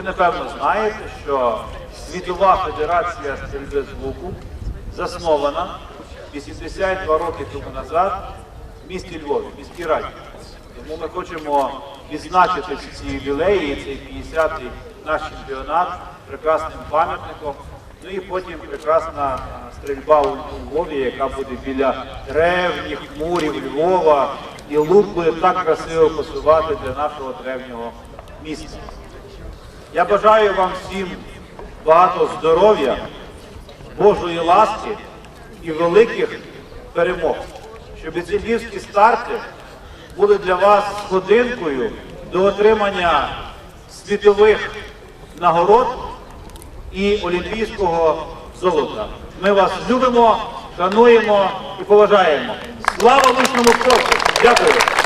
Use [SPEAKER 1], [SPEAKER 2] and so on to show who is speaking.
[SPEAKER 1] Ви напевно знаєте, що Світова Федерація стрільби з луку заснована 82 роки тому назад в місті Львові, в міській раді. Тому ми хочемо відзначити ці ювілеї, цей 50-й наш чемпіонат прекрасним пам'ятником. Ну і потім прекрасна стрільба у Львові, яка буде біля древніх мурів Львова. І лук буде так красиво пасувати для нашого древнього міста. Я бажаю вам всім багато здоров'я, Божої ласки і великих перемог, щоб ці львівські старти були для вас сходинкою до отримання світових нагород і олімпійського золота. Ми вас любимо, шануємо і поважаємо. Слава лучному спорту! Дякую!